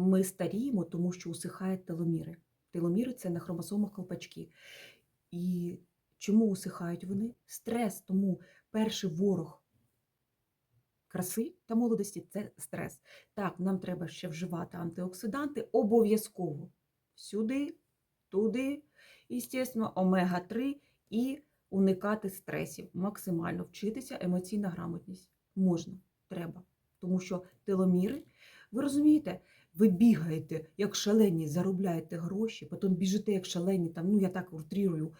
Ми старіємо, тому що усихають теломіри. Теломіри це на хромосомах колпачки. І чому усихають вони? Стрес. Тому перший ворог краси та молодості це стрес. Так, нам треба ще вживати антиоксиданти обов'язково. Сюди, туди, і, звісно, омега-3 і уникати стресів. Максимально вчитися емоційна грамотність. Можна, треба. Тому що теломіри, ви розумієте, ви бігаєте як шалені, заробляєте гроші, потім біжите як шалені, там, ну я так утрірую,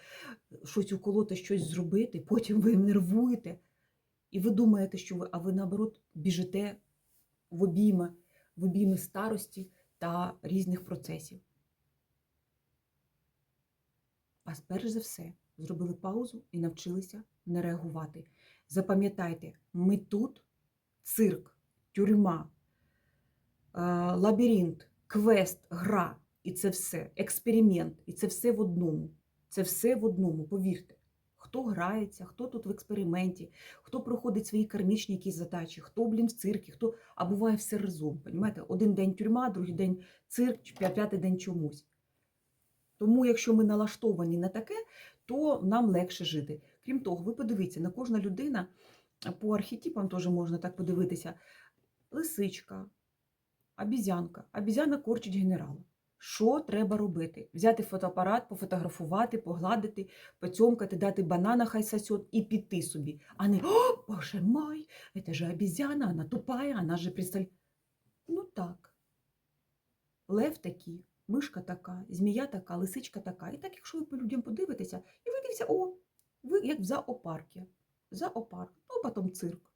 щось уколоти, щось зробити, потім ви нервуєте. І ви думаєте, що ви, а ви наоборот біжите в обійми, в обійми старості та різних процесів. А перш за все зробили паузу і навчилися не реагувати. Запам'ятайте, ми тут цирк, тюрма, лабіринт, квест, гра. І це все, експеримент, і це все в одному. Це все в одному, повірте. Хто грається, хто тут в експерименті, хто проходить свої кармічні якісь задачі, хто, блін, в циркі, хто, а буває все разом. Понімаєте? Один день тюрма, другий день цирк, п'ятий день чомусь. Тому, якщо ми налаштовані на таке, то нам легше жити. Крім того, ви подивіться, на кожна людина по архетипам теж можна так подивитися: лисичка, обізянка. Обізяна корчить генерала. Що треба робити? Взяти фотоапарат, пофотографувати, погладити, поцьомкати, дати банана, хай сосет і піти собі. А не «О, боже мой, це же обізяна, вона тупая, вона же представ... Ну так. Лев такий, мишка така, змія така, лисичка така. І так, якщо ви по людям подивитеся, і ви дивіться, о, ви як в зоопаркі. Зоопарк, ну потім цирк.